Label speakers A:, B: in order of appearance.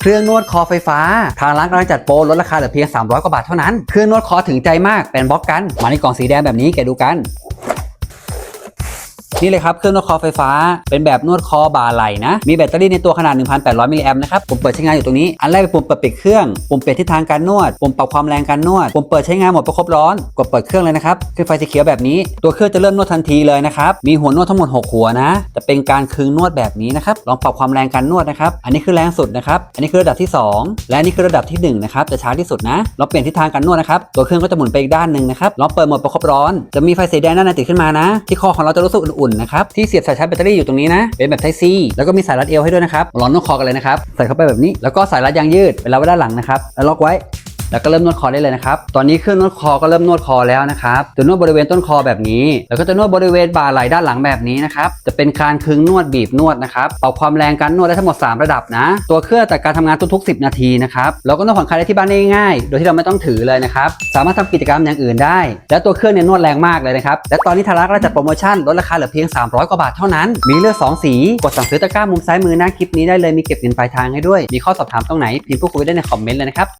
A: เครื่องนวดคอไฟฟ้า ทางร้านกำลังจัดโปรลดราคาเหลือเพียง 300 กว่าบาทเท่านั้น เครื่องนวดคอถึงใจมากเป็นบล็อกกัน มาในกล่องสีแดงแบบนี้แกดูกัน นี่เลยครับเครื่องนวดคอไฟฟ้า เป็นแบบนวดคอบ่าไหลนะ มีแบตเตอรี่ในตัวขนาด 1,800 มิลลิแอมป์นะครับปุ่มเปิดใช้งานอยู่ตรงนี้ อันแรกเป็นปุ่มเปิดปิดเครื่อง ปุ่มเปลี่ยนทิศทางการนวด ปุ่มปรับความแรงการนวด ปุ่มเปิดใช้งานหมดประคบร้อน กดเปิดเครื่องเลยนะครับ ขึ้นไฟสีเขียวแบบนี้ ตัวเครื่องจะเริ่มนวดทันทีเลยนะครับ มีหัวนวดทั้งหมด 6 หัวนะจะเป็นการคึงนวดแบบนี้นะครับ ลองปรับความแรงการนวดนะครับ อันนี้คือแรงสุดนะครับ อันนี้คือระดับที่ 2 และอันนี้คือระดับที่1นะครับ จะช้าที่สุดนะ ลองเปลี่ยนทิศทางการนวดนะครับ ตัวเครื่องก็จะหมุนไปอีกด้านหนึ่งนะครับ ลองเปิดโหมดประคบร้อน จะมีไฟสีแดงด้านในติดขึ้นมานะ ที่คอของเราจะรู้สึกอุ่น่นะครับที่เสียบสายชาร์จแบตเตอรี่อยู่ตรงนี้นะเป็นแบบ Type C แล้วก็มีสายรัดเอวให้ด้วยนะครับลองนวดคอกันเลยนะครับใส่เข้าไปแบบนี้ แล้วก็สายรัดยางยืดเปแล้วไว้ด้านหลังนะครับแล้วล็อกไว้ แล้วก็เริ่มนวดคอได้เลยนะครับ ตอนนี้เครื่องนวดคอก็เริ่มนวดคอแล้วนะครับจะนวดบริเวณต้นคอแบบนี้ แล้วก็จะนวดบริเวณบ่าไหล่ด้านหลังแบบนี้นะครับ จะเป็นการคึงนวดบีบนวดนะครับเปรับความแรงการนวดได้ทั้งหมด 3 ระดับนะ ตัวเครื่องจัดการทำงานทุกๆ 10 นาทีนะครับแล้วก็นวดผ่อนคลายได้ที่บ้านได้ง่ายๆ โดยที่เราไม่ต้องถือเลยนะครับ สามารถทำกิจกรรมอย่างอื่นได้ และตัวเครื่องเนี่ยนวดแรงมากเลยนะครับ และตอนนี้ทาร้านก็จัดโปรโมชั่นลดราคาเหลือเพียง 300 กว่าบาทเท่านั้น มีเลือกสองสี กดสั่งซื้อตะกร้ามุมซ้ายมือหน้าคลิปนี้ได้เลย มีเก็บเงินปลายทางให้ด้วย มีข้อสอบถามตรงไหนพิมพ์พูดคุยได้ในคอมเมนต์เลยนะครับ